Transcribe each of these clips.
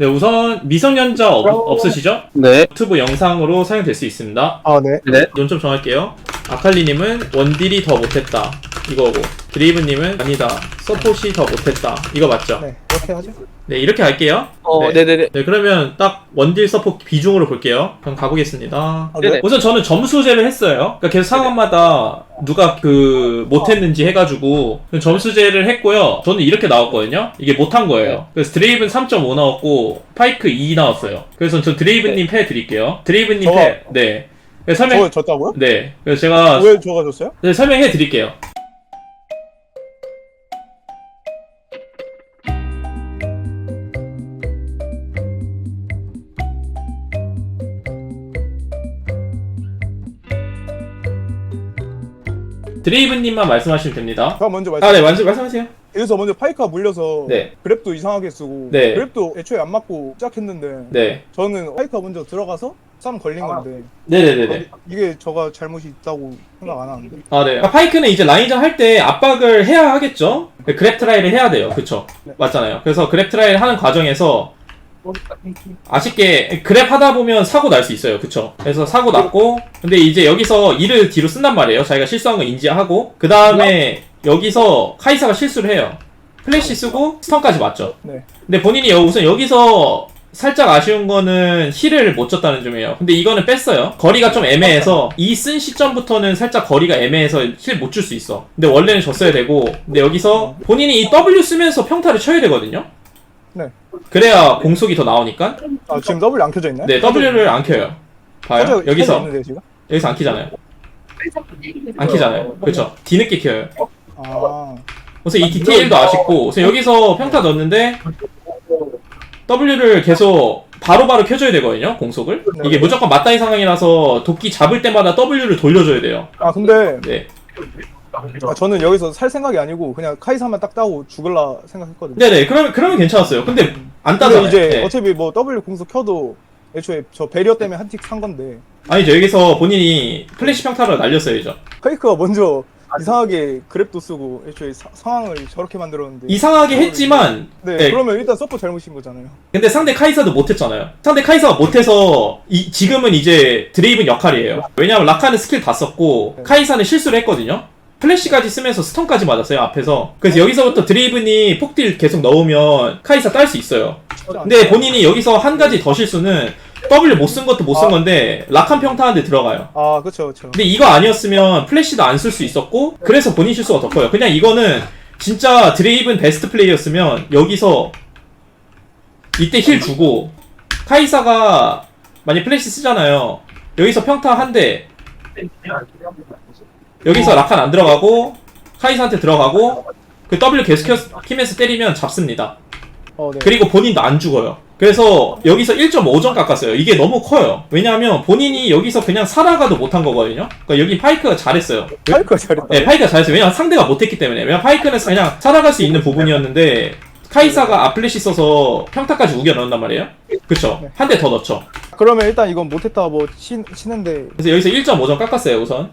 네, 우선 미성년자 없, 없으시죠? 네. 유튜브 영상으로 사용될 수 있습니다. 아, 네. 네. 논점 정할게요. 아칼리님은 원딜이 더 못했다. 이거고. 드레이브님은 아니다. 서폿이 더 못했다. 이거 맞죠? 네. 이렇게 하죠. 네, 이렇게 할게요. 어, 네. 네. 네네 네, 그러면 딱 원딜 서폿 비중으로 볼게요. 그럼 가보겠습니다. 아, 네네. 네. 우선 저는 점수제를 했어요. 그러니까 계속 상황마다 누가 그 못했는지 해가지고 점수제를 했고요. 저는 이렇게 나왔거든요. 이게 못한 거예요. 그래서 드레이븐 3.5 나왔고 파이크 2 나왔어요. 그래서 저 드레이븐님 패 드릴게요. 드레이븐님 저거- 패. 네. 네, 설명. 저 졌다고요? 네. 그래서 제가 왜 저가 졌어요? 네, 설명해 드릴게요. 드레이브님만 말씀하시면 됩니다. 제가 먼저 말씀. 아, 네, 말씀, 말씀하세요. 여기서 먼저 파이크가 물려서 네. 그랩도 이상하게 쓰고 네. 그랩도 애초에 안 맞고 시작했는데 네. 저는 파이크가 먼저 들어가서 싸움 걸린 건데 네네네네. 이게 저가 잘못이 있다고 생각 안 하는데. 아, 네. 아, 파이크는 이제 라인전 할 때 압박을 해야 하겠죠? 그랩 트라이를 해야 돼요. 그쵸? 네. 맞잖아요. 그래서 그랩 트라이를 하는 과정에서 아쉽게 그랩 하다 보면 사고 날 수 있어요. 그쵸? 그래서 사고 났고, 근데 이제 여기서 이를 뒤로 쓴단 말이에요. 자기가 실수한 거 인지하고, 그 다음에 여기서 카이사가 실수를 해요. 플래시 쓰고 스턴까지 맞죠? 네. 근데 본인이 여- 우선 여기서 살짝 아쉬운 거는 힐을 못 줬다는 점이에요. 근데 이거는 뺐어요. 거리가 좀 애매해서 이 쓴 시점부터는 살짝 거리가 애매해서 힐 못 줄 수 있어. 근데 원래는 줬어야 되고, 근데 여기서 본인이 이 W 쓰면서 평타를 쳐야 되거든요. 네. 그래야 공속이 더 나오니까. 아 지금 더블 안 켜져 있나요? 네, W를 안 켜요. 봐요. 켜져- 켜져 여기서 있는데 지금? 여기서 안 키잖아요. 안 키잖아요. 그렇죠. 뒤늦게 켜요. 아 우선 이 디테일도 아쉽고, 우선 여기서 평타 넣었는데 W를 계속 바로바로 켜줘야 되거든요. 공속을. 네. 이게 무조건 맞다이 상황이라서 도끼 잡을 때마다 W를 돌려줘야 돼요. 아 근데 네. 아, 저는 여기서 살 생각이 아니고 그냥 카이사만 딱 따고 죽을라 생각했거든요. 네네. 그러면 그러면 괜찮았어요. 근데 안 따잖아요. 이제 네. 어차피 뭐 W 공수 켜도 애초에 저 배리어 때문에 한틱 산 건데 아니죠. 여기서 본인이 플래시 평타를 날렸어야죠. 페이크가 먼저 이상하게 그랩도 쓰고 애초에 사- 상황을 저렇게 만들었는데 이상하게 했지만, 네, 네. 그러면 일단 서포 잘못인 거잖아요. 근데 상대 카이사도 못했잖아요. 상대 카이사가 못해서 이- 지금은 이제 드레이븐 역할이에요. 왜냐하면 라카는 스킬 다 썼고 네. 카이사는 실수를 했거든요. 플래시까지 쓰면서 스턴까지 맞았어요 앞에서. 그래서 여기서부터 드레이븐이 폭딜 계속 넣으면 카이사 딸 수 있어요. 근데 본인이 여기서 한 가지 더 실수는 W 못 쓴 것도 못쓴 아. 건데 라칸 평타한테 들어가요. 아 그쵸 그쵸. 근데 이거 아니었으면 플래시도 안 쓸 수 있었고 그래서 본인 실수가 더 커요. 그냥 이거는 진짜 드레이븐 베스트 플레이였으면 여기서 이때 힐 주고 카이사가 만약 플래시 쓰잖아요. 여기서 평타 한대 여기서 라칸 안 들어가고 카이사한테 들어가고 그 W 계속 켜- 키면서 때리면 잡습니다. 어, 네. 그리고 본인도 안 죽어요. 그래서 여기서 1.5점 깎았어요. 이게 너무 커요. 왜냐하면 본인이 여기서 그냥 살아가도 못한 거거든요. 그러니까 여기 파이크가 잘했어요. 파이크가 잘했다. 네, 파이크가 잘했어요. 왜냐면 상대가 못했기 때문에. 왜냐면 파이크는 그냥 살아갈 수 있는 부분이었는데 카이사가 아플래시 써서 평타까지 우겨 넣는단 말이에요. 그쵸? 네. 한대 더 넣죠. 그러면 일단 이건 못했다 뭐 치, 치는데 그래서 여기서 1.5점 깎았어요, 우선.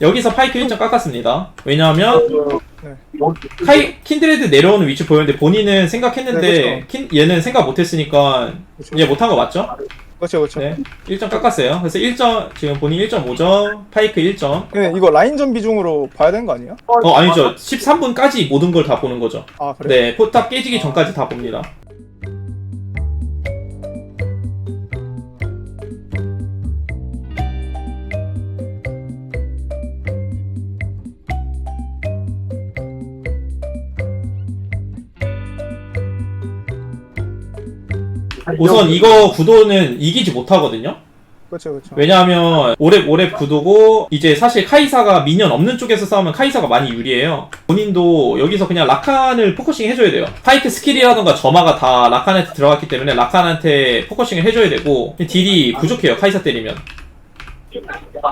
여기서 파이크 1점 깎았습니다. 왜냐하면 네. 카이 킨드레드 내려오는 위치 보였는데 본인은 생각했는데 네, 킨, 얘는 생각 못했으니까. 얘 못한 거 맞죠? 그렇죠 그렇죠. 네. 1점 깎았어요. 그래서 1점 지금 본인 1.5점, 파이크 1점. 근데 이거 라인전 비중으로 봐야 되는 거 아니에요? 어 아니죠. 13분까지 모든 걸 다 보는 거죠. 아 그래. 네, 포탑 깨지기 전까지 다 봅니다. 우선 이거 구도는 이기지 못하거든요. 그렇죠 그렇죠. 왜냐하면 오랩 오랩 구도고 이제 사실 카이사가 미니언 없는 쪽에서 싸우면 카이사가 많이 유리해요. 본인도 여기서 그냥 라칸을 포커싱 해줘야 돼요. 파이크 스킬이라던가 점화가 다 라칸한테 들어갔기 때문에 라칸한테 포커싱을 해줘야 되고 딜이 부족해요. 카이사 때리면.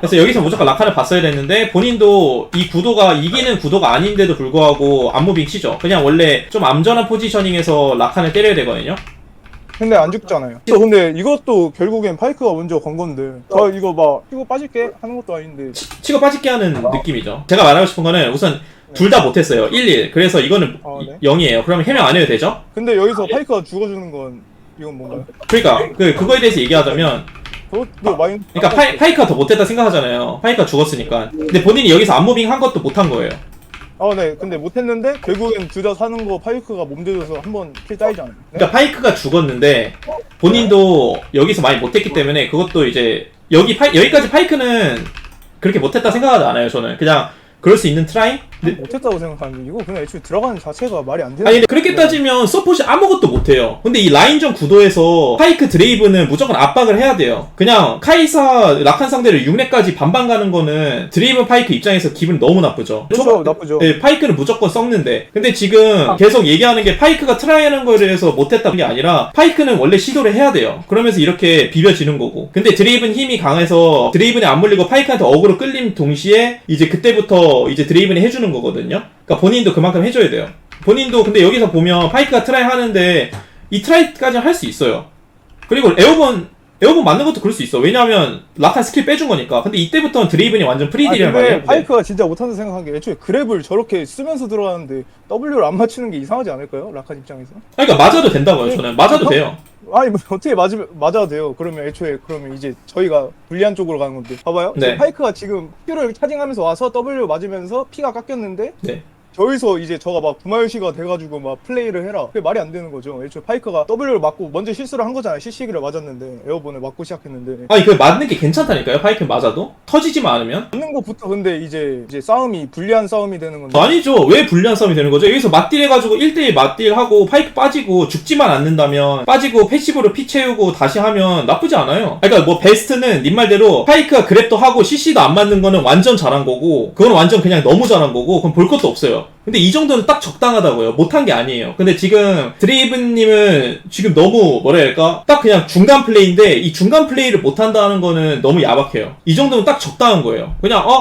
그래서 여기서 무조건 라칸을 봤어야 됐는데 본인도 이 구도가 이기는 구도가 아닌데도 불구하고 안무빙 치죠. 그냥 원래 좀 암전한 포지셔닝에서 라칸을 때려야 되거든요. 근데 안 죽잖아요. 저 근데 이것도 결국엔 파이크가 먼저 건 건데 저 이거 막 이거 빠질게 하는 것도 아닌데 치고 빠지게 하는 느낌이죠. 제가 말하고 싶은 거는 우선 둘 다 못했어요. 1, 1. 그래서 이거는 아, 네. 0이에요. 그러면 해명 안 해도 되죠? 근데 여기서 파이크가 죽어주는 건 이건 뭔가요? 그러니까 그 그거에 대해서 얘기하자면 그것도 많이 그러니까 파이, 파이크가 더 못했다 생각하잖아요. 파이크가 죽었으니까. 근데 본인이 여기서 안무빙 한 것도 못한 거예요. 아, 네. 근데 못했는데 결국엔 둘다 사는 거 파이크가 몸대줘서 한번 킬 따이잖아요. 네? 그러니까 파이크가 죽었는데 본인도 여기서 많이 못했기 때문에 그것도 이제 여기 파이, 여기까지 파이크는 그렇게 못했다 생각하지 않아요. 저는 그냥 그럴 수 있는 트라이. 근데, 못했다고 생각하는데 이거 그냥 애초에 들어가는 자체가 말이 안 되는. 아니 근데 그렇게 따지면 서폿이 아무것도 못해요. 근데 이 라인전 구도에서 파이크 드레이브는 무조건 압박을 해야 돼요. 그냥 카이사 라칸 상대를 6렙까지 반반 가는 거는 드레이브 파이크 입장에서 기분 너무 나쁘죠. 그렇죠, 나쁘죠. 네, 파이크는 무조건 썩는데. 근데 지금 계속 얘기하는 게 파이크가 트라이하는 거에 대해서 못했다는 게 아니라 파이크는 원래 시도를 해야 돼요. 그러면서 이렇게 비벼지는 거고. 근데 드레이븐 힘이 강해서 드레이븐이 안 물리고 파이크한테 어그로 끌림 동시에 이제 그때부터 이제 드레이븐이 해주는 거거든요. 그러니까 본인도 그만큼 해줘야 돼요. 본인도 근데 여기서 보면 파이크가 트라이 하는데 이 트라이까지는 할수 있어요. 그리고 에어본 에어본 맞는 것도 그럴 수 있어. 왜냐하면 라칸 스킬 빼준 거니까. 근데 이때부터는 드레이븐이 완전 아, 프리딜이란 말이에요. 파이크가 진짜 못한다 생각한 게 애초에 그랩을 저렇게 쓰면서 들어가는데 W를 안 맞추는 게 이상하지 않을까요? 라칸 입장에서? 그러니까 맞아도 된다고요. 저는 맞아도 어? 돼요. 아니 뭐 어떻게 맞으면 맞아도 돼요. 그러면 애초에 그러면 이제 저희가 불리한 쪽으로 가는 건데 봐봐요. 네. 지금 파이크가 지금 Q를 차징하면서 와서 W 맞으면서 피가 깎였는데 네. 저기서 이제 저가 막 구마유시가 돼가지고 막 플레이를 해라. 그게 말이 안 되는 거죠. 애초에 파이크가 W를 맞고 먼저 실수를 한 거잖아요. CC기를 맞았는데 에어본을 맞고 시작했는데 아니 그 맞는 게 괜찮다니까요. 파이크 맞아도 터지지만 않으면. 맞는 것부터 근데 이제 이제 싸움이 불리한 싸움이 되는 건데 아니죠. 왜 불리한 싸움이 되는 거죠? 여기서 맞딜 해가지고 1대1 맞딜 하고 파이크 빠지고 죽지만 않는다면 빠지고 패시브로 피 채우고 다시 하면 나쁘지 않아요. 그러니까 뭐 베스트는 님 말대로 파이크가 그랩도 하고 CC도 안 맞는 거는 완전 잘한 거고 그건 완전 그냥 너무 잘한 거고 그럼 볼 것도 없어요. 근데 이 정도는 딱 적당하다고요. 못한 게 아니에요. 근데 지금 드레이븐님은 지금 너무 뭐라 해야 할까? 딱 그냥 중간 플레이인데 이 중간 플레이를 못한다는 거는 너무 야박해요. 이 정도면 딱 적당한 거예요. 그냥 어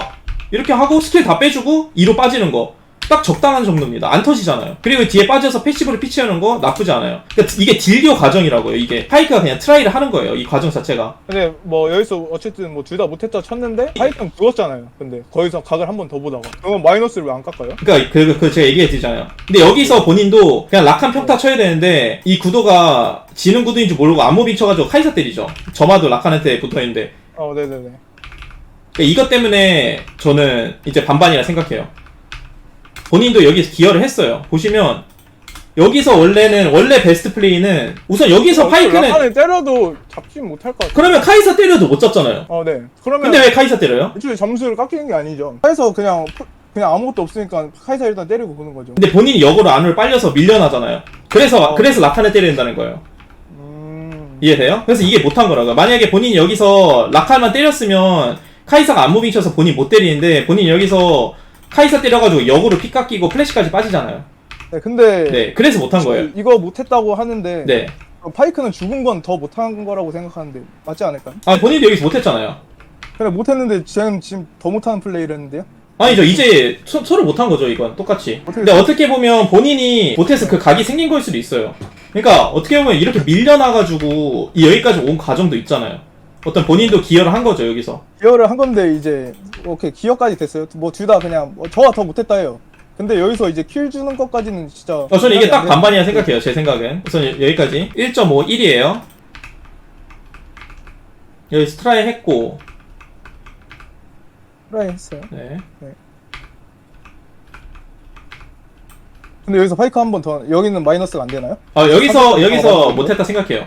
이렇게 하고 스킬 다 빼주고 2로 빠지는 거. 딱 적당한 정도입니다. 안 터지잖아요. 그리고 뒤에 빠져서 패시브를 피치하는 거 나쁘지 않아요. 그러니까 이게 딜교 과정이라고요. 이게 파이크가 그냥 트라이를 하는 거예요. 이 과정 자체가. 근데 뭐 여기서 어쨌든 뭐 둘 다 못했다 쳤는데 파이크는 죽었잖아요. 근데 거기서 각을 한 번 더 보다가 그러면 마이너스를 왜 안 깎아요? 그러니까 그, 그 제가 얘기해 드리잖아요. 근데 여기서 본인도 그냥 락한 평타 쳐야 되는데 이 구도가 지는 구도인지 모르고 암무빙 쳐가지고 카이사 때리죠. 저마도 락한한테 붙어 있는데 어 네네네. 그러니까 이것 때문에 저는 이제 반반이라 생각해요. 본인도 여기서 기여를 했어요. 보시면 여기서 원래는 원래 베스트 플레이는 우선 여기서 파이크는 라칸을 때려도 잡지 못할 것 같아. 그러면 카이사 때려도 못 잡잖아요. 어 네. 그러면 근데 왜 카이사 때려요? 애초에 점수를 깎이는 게 아니죠. 카이사 그냥 그냥 아무것도 없으니까 카이사 일단 때리고 보는 거죠. 근데 본인이 역으로 안으로 빨려서 밀려나잖아요. 그래서 어. 그래서 라칸을 때린다는 거예요. 음. 이해돼요? 그래서 이게 못한 거라고요. 만약에 본인이 여기서 라칸만 때렸으면 카이사가 안 무빙 쳐서 본인 못 때리는데 본인 이 여기서 카이사 때려가지고 역으로 피 깎이고 플래시까지 빠지잖아요. 네 근데 네, 그래서 못한 거예요. 이거 못했다고 하는데 네. 그럼 파이크는 죽은 건 더 못한 거라고 생각하는데 맞지 않을까요? 아 본인도 여기서 못했잖아요. 근데 못했는데 쟤는 지금 더 못하는 플레이를 했는데요? 아니죠 이제 서, 서로 못한 거죠 이건 똑같이 어떻게 근데 어떻게 보면 본인이 못해서 그 각이 생긴 걸 수도 있어요 그러니까 어떻게 보면 이렇게 밀려나가지고 이 여기까지 온 과정도 있잖아요 어떤 본인도 기여를 한 거죠 여기서 기여를 한 건데 이제 오케이 기여까지 됐어요. 뭐 둘 다 그냥 뭐 저가 더 못했다 해요. 근데 여기서 이제 킬 주는 것까지는 진짜 어, 저는 이게 딱. 반반이라 생각해요 제 생각엔 우선 여- 여기까지 1.51이에요 여기 스트라이 했고 트라이 했어요. 네. 근데 여기서 파이크 한 번 더 여기는 마이너스가 안 되나요? 아 여기서 한- 여기서 어, 못했다 생각해요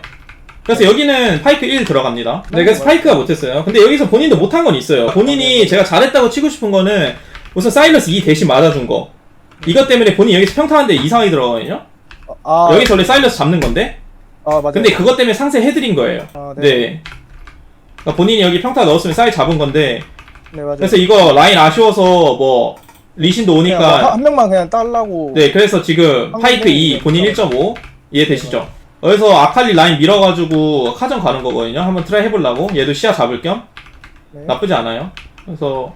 그래서 여기는 파이크 1 들어갑니다 네, 그래서 어, 파이크가 못했어요 근데 여기서 본인도 못한 건 있어요 본인이 제가 잘했다고 치고 싶은 거는 우선 사일러스 2 대신 맞아준 거 이것 때문에 본인 여기서 평타하는데 이상하게 들어가거든요 아 여기서 원래 사일러스 잡는 건데 아 맞아요. 근데 그것 때문에 상세 해드린 거예요 아, 네. 네 그러니까 본인이 여기 평타 넣었으면 사일 잡은 건데 네 맞아요. 그래서 이거 라인 아쉬워서 뭐 리신도 그냥 뭐 한, 오니까 한 명만 그냥 딸라고. 네 그래서 지금 한 파이크 명이 2 본인 됐죠. 1.5 이해되시죠? 그래서 아칼리 라인 밀어가지고 카전 가는 거거든요 한번 트라이 해보려고 얘도 시야 잡을 겸 네. 나쁘지 않아요 그래서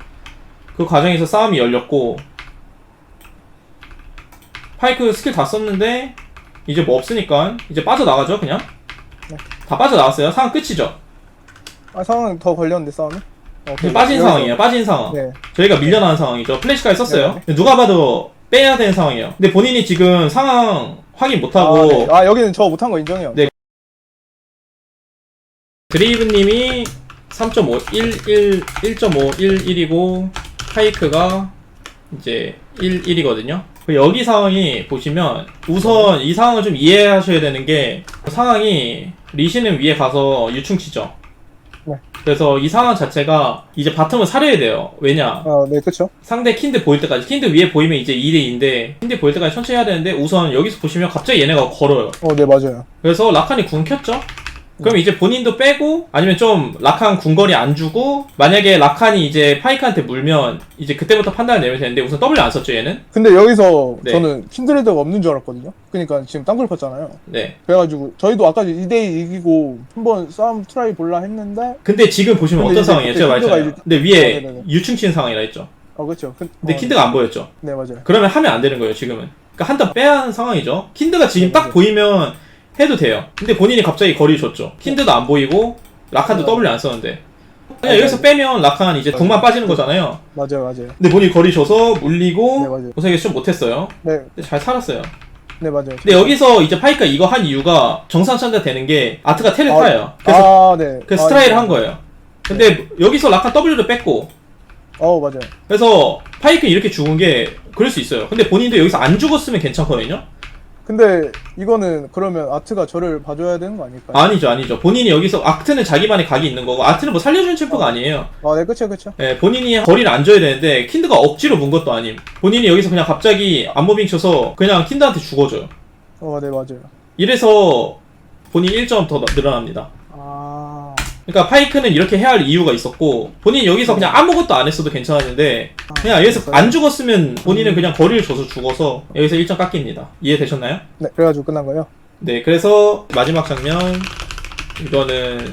그 과정에서 싸움이 열렸고 파이크 스킬 다 썼는데 이제 뭐 없으니까 이제 빠져나가죠 그냥 네. 다 빠져나왔어요 상황 끝이죠 아 상황 더 걸렸는데 싸움이? 오케이. 빠진 여기서- 상황이에요 빠진 상황 네. 저희가 밀려나는 상황이죠. 플래시까지 썼어요. 누가 봐도 빼야 되는 상황이에요. 근데 본인이 지금 상황 확인 못하고 아, 네. 아 여기는 저 못한 거 인정해요. 네. 드레이브님이 3.5, 1, 1, 1.5, 1, 1이고 파이크가 이제 1, 1이거든요. 여기 상황이 보시면 우선 이 상황을 좀 이해하셔야 되는 게 상황이 리시는 위에 가서 유충 치죠. 네. 그래서 이 상황 자체가 이제 바텀을 사려야 돼요. 왜냐? 아, 네, 그쵸. 상대 킨드 보일 때까지 킨드 위에 보이면 이제 2대2인데 킨드 보일 때까지 천천히 해야 되는데 우선 여기서 보시면 갑자기 얘네가 걸어요. 어, 네, 맞아요. 그래서 라칸이 궁 켰죠? 그럼 이제 본인도 빼고 아니면 좀 라칸 궁거리 안 주고 만약에 라칸이 이제 파이크한테 물면 이제 그때부터 판단을 내면 되는데 우선 W 안 썼죠 얘는? 근데 여기서 네. 저는 킨드레드가 없는 줄 알았거든요. 그러니까 지금 땅굴 팠잖아요. 네. 그래가지고 저희도 아까 2대2 이기고 한번 싸움 트라이 볼라 했는데 근데 지금 보시면 근데 어떤 이제 상황이에요? 그때 제가 킨드가 말했잖아요. 이제- 근데 위에 아, 네네네. 유충 치는 상황이라 했죠. 어 그렇죠. 그, 근데 어, 킨드가 안 보였죠. 네 맞아요. 그러면 하면 안 되는 거예요 지금은. 그러니까 한 턴 빼야 하는 상황이죠. 킨드가 지금 네, 딱. 보이면 해도 돼요. 근데 본인이 갑자기 거리 줬죠. 킨드도 안 보이고 라칸도 네. W 안 썼는데. 그냥 아, 여기서 네. 빼면 라칸 이제 궁만 빠지는 거잖아요. 맞아요, 맞아요. 근데 본인이 거리 줘서 물리고 네 맞아요. 좀 못했어요. 네, 근데 잘 살았어요. 네 맞아요. 근데 여기서 이제 파이크가 이거 한 이유가 정상천자 되는 게 아트가 테를 타요. 그래서 아, 네. 그 아, 스트라이를 네. 한 거예요. 근데 여기서 라칸 W를 뺐고 어 맞아요. 그래서 파이크 이렇게 죽은 게 그럴 수 있어요. 근데 본인도 여기서 안 죽었으면 괜찮거든요. 근데 이거는 그러면 아트가 저를 봐줘야 되는 거 아닐까요? 아니죠, 아니죠. 본인이 여기서 아트는 자기만의 각이 있는 거고 아트는 뭐 살려주는 챔프가 아니에요. 아, 네, 그쵸, 그쵸. 예, 본인이 거리를 안 줘야 되는데 킨드가 억지로 문 것도 아님. 본인이 여기서 그냥 갑자기 안무빙 쳐서 그냥 킨드한테 죽어줘요. 어, 네, 맞아요. 이래서 본인 1점 더 늘어납니다. 아, 그러니까 파이크는 이렇게 해야 할 이유가 있었고 본인 여기서 그냥 아무것도 안 했어도 괜찮았는데 그냥 여기서 안 죽었으면 본인은 그냥 거리를 줘서 죽어서 여기서 1점 깎입니다. 이해되셨나요? 네, 그래가지고 끝난 거예요. 네, 그래서 마지막 장면 이거는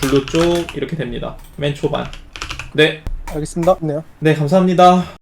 블루 쪽 이렇게 됩니다. 맨 초반. 네, 알겠습니다. 네요. 네 감사합니다.